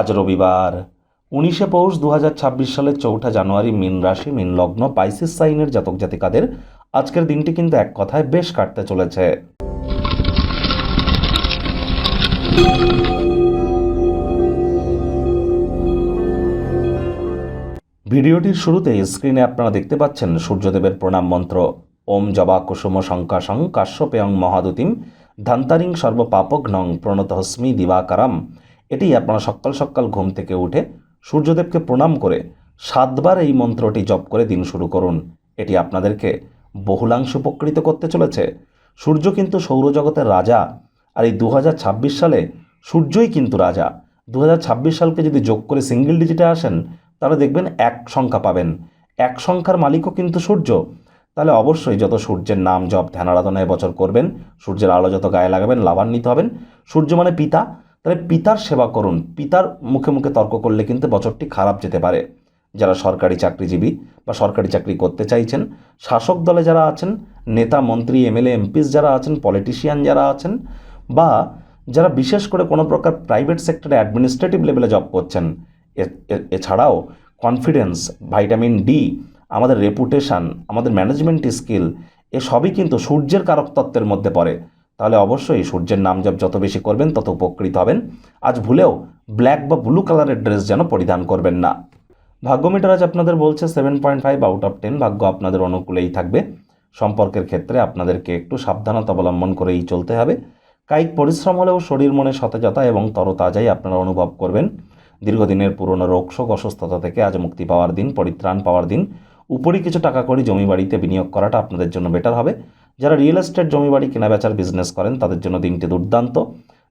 আজ রবিবার, উনিশে পৌষ দু সালের চৌঠা জানুয়ারি মিন রাশি, মিন লগ্ন, পাইসিস সাইনের জাতক জাতিকাদের আজকের দিনটি কিন্তু এক কথায় বেশ কাটতে চলেছে। ভিডিওটির শুরুতে স্ক্রিনে আপনারা দেখতে পাচ্ছেন সূর্যদেবের প্রণাম মন্ত্র। ওম জবা কুসুম শঙ্কাশং কাশ্যপেয়ং মহাদুতিম, ধান্তারিং সর্বপাপঘ্নং প্রণতহস্মি দিবাকারাম। এটি আপনারা সকাল সকাল ঘুম থেকে উঠে সূর্যদেবকে প্রণাম করে সাতবার এই মন্ত্রটি জপ করে দিন শুরু করুন। এটি আপনাদেরকে বহুলাংশ উপকৃত করতে চলেছে। সূর্য কিন্তু সৌরজগতের রাজা আর এই দু হাজার ছাব্বিশ সালে সূর্যই কিন্তু রাজা। দু হাজার ছাব্বিশ সালকে যদি যোগ করে সিঙ্গেল ডিজিটে আসেন, তাহলে দেখবেন এক সংখ্যা পাবেন। এক সংখ্যার মালিকও কিন্তু সূর্য। তাহলে অবশ্যই যত সূর্যের নাম জপ ধ্যান আরাধনায় বছর করবেন, সূর্যের আলো যত গায়ে লাগাবেন, লাভান্বিত হবেন। সূর্য মানে পিতা তাহলে পিতার সেবা করুন। পিতার মুখে মুখে তর্ক করলে কিন্তু বছরটি খারাপ যেতে পারে। যারা সরকারি চাকরিজীবী বা সরকারি চাকরি করতে চাইছেন, শাসক দলে যারা আছেন, নেতা, মন্ত্রী, এমএলএ এমপিস যারা আছেন পলিটিশিয়ান যারা আছেন বা যারা বিশেষ করে কোনো প্রকার প্রাইভেট সেক্টরে অ্যাডমিনিস্ট্রেটিভ লেভেলে জব করছেন এছাড়াও কনফিডেন্স ভাইটামিন ডি আমাদের রেপুটেশন আমাদের ম্যানেজমেন্ট স্কিল এসবই কিন্তু সূর্যের কারক তত্ত্বের মধ্যে পড়ে। তাহলে অবশ্যই সূর্যের নাম জপ যত বেশি করবেন, তত উপকৃত হবেন। আজ ভুলেও ব্ল্যাক বা ব্লু কালারের ড্রেস যেন পরিধান করবেন না। ভাগ্য মিটার আজ আপনাদের বলছে seven point five out of ten ভাগ্য আপনাদের অনুকূলেই থাকবে। সম্পর্কের ক্ষেত্রে আপনাদেরকে একটু সাবধানতা অবলম্বন করেই চলতে হবে। কায়িক পরিশ্রম হলেও শরীর মনে সতেজতা এবং তরতাজাই আপনারা অনুভব করবেন। দীর্ঘদিনের পুরনো রোগশোক অসুস্থতা থেকে আজ মুক্তি পাওয়ার দিন, পরিত্রাণ পাওয়ার দিন। উপরই কিছু টাকা করে জমি বাড়িতে বিনিয়োগ করাটা আপনাদের জন্য বেটার হবে। যারা রিয়েল এস্টেট জমি বাড়ি কেনাবেচার বিজনেস করেন, তাদের জন্য দিনটি দুর্দান্ত।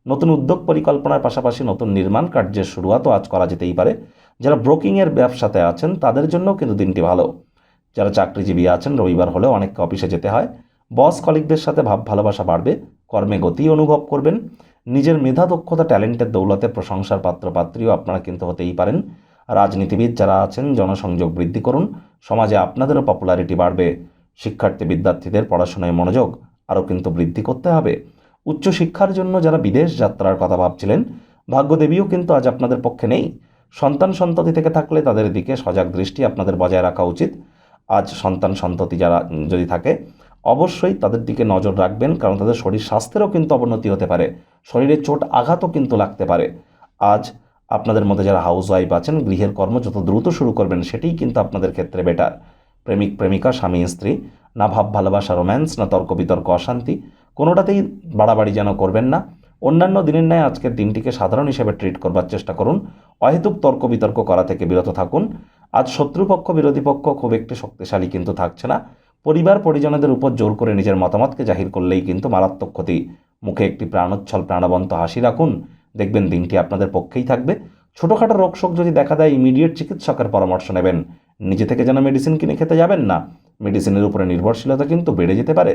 নতুন উদ্যোগ পরিকল্পনার পাশাপাশি নতুন নির্মাণ কার্যের শুরুয়াতও আজ করা যেতেই পারে। যারা ব্রোকিংয়ের ব্যবসাতে আছেন, তাদের জন্যও কিন্তু দিনটি ভালো। যারা চাকরিজীবী আছেন, রবিবার হলেও অনেককে অফিসে যেতে হয়। বস কলিগদের সাথে ভাব ভালোবাসা বাড়বে, কর্মে গতি অনুভব করবেন। নিজের মেধা, দক্ষতা, ট্যালেন্টের দৌলতে প্রশংসার পাত্রপাত্রীও আপনারা কিন্তু হতেই পারেন। রাজনীতিবিদ যারা আছেন, জনসংযোগ বৃদ্ধি করুন। সমাজে আপনাদেরও পপুলারিটি বাড়বে। শিক্ষার্থী বিদ্যার্থীদের পড়াশোনায় মনোযোগ আরও কিন্তু বৃদ্ধি করতে হবে। উচ্চশিক্ষার জন্য যারা বিদেশ যাত্রার কথা ভাবছিলেন, ভাগ্যদেবীও কিন্তু আজ আপনাদের পক্ষে নেই। সন্তান সন্ততি থেকে থাকলে তাদের দিকে সজাগ দৃষ্টি আপনাদের বজায় রাখা উচিত। আজ সন্তান সন্ততি যারা যদি থাকে, অবশ্যই তাদের দিকে নজর রাখবেন, কারণ তাদের শরীর স্বাস্থ্যেরও কিন্তু অবনতি হতে পারে। শরীরে চোট আঘাতও কিন্তু লাগতে পারে। আজ আপনাদের মধ্যে যারা হাউস ওয়াইফ আছেন, গৃহের কর্ম যত দ্রুত শুরু করবেন, সেটাই কিন্তু আপনাদের ক্ষেত্রে বেটার প্রেমিক, প্রেমিকা, স্বামী, স্ত্রী, না ভাব, ভালোবাসা, রোম্যান্স, না তর্ক, বিতর্ক, অশান্তি, কোনোটাতেই বাড়াবাড়ি যেন করবেন না। অন্যান্য দিনের ন্যায় আজকের দিনটিকে সাধারণ হিসেবে ট্রিট করবার চেষ্টা করুন। অহেতুক তর্ক, বিতর্ক করা থেকে বিরত থাকুন। আজ শত্রুপক্ষ, বিরোধী পক্ষ খুব একটি শক্তিশালী কিন্তু থাকছে না। পরিবার, পরিজনদের উপর জোর করে নিজের মতামতকে জাহির করলেই কিন্তু মারাত্মক ক্ষতি। মুখে একটি প্রাণোচ্ছল, প্রাণবন্ত হাসি রাখুন। দেখবেন দিনটি আপনাদের পক্ষেই থাকবে। ছোটোখাটো রোগশোক যদি দেখা দেয় ইমিডিয়েট চিকিৎসকের পরামর্শ নেবেন। নিজে থেকে যেন মেডিসিন কিনে খেতে যাবেন না। মেডিসিনের উপরে নির্ভরশীলতা কিন্তু বেড়ে যেতে পারে।